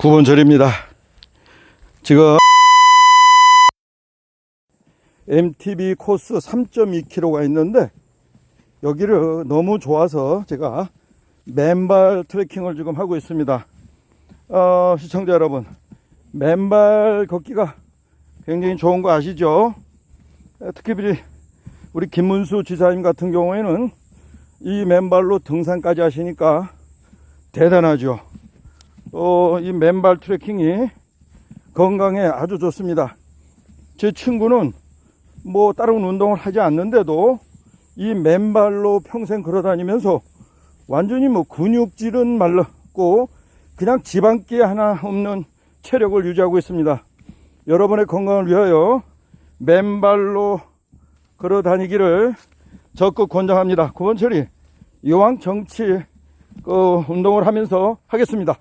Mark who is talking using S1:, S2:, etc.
S1: 9번 절입니다. 지금 MTB 코스 3.2km가 있는데 여기를 너무 좋아서 제가 맨발 트레킹을 지금 하고 있습니다. 어, 시청자 여러분, 맨발 걷기가 굉장히 좋은 거 아시죠? 에, 특히 우리 김문수 지사님 같은 경우에는 이 맨발로 등산까지 하시니까 대단하죠. 어, 이 맨발 트레킹이 건강에 아주 좋습니다. 제 친구는 뭐 다른 운동을 하지 않는데도 이 맨발로 평생 걸어 다니면서 완전히 뭐 근육질은 말랐고 그냥 지방기 하나 없는 체력을 유지하고 있습니다. 여러분의 건강을 위하여 맨발로 걸어 다니기를 적극 권장합니다. 구원철이 이왕 정치 그 운동을 하면서 하겠습니다.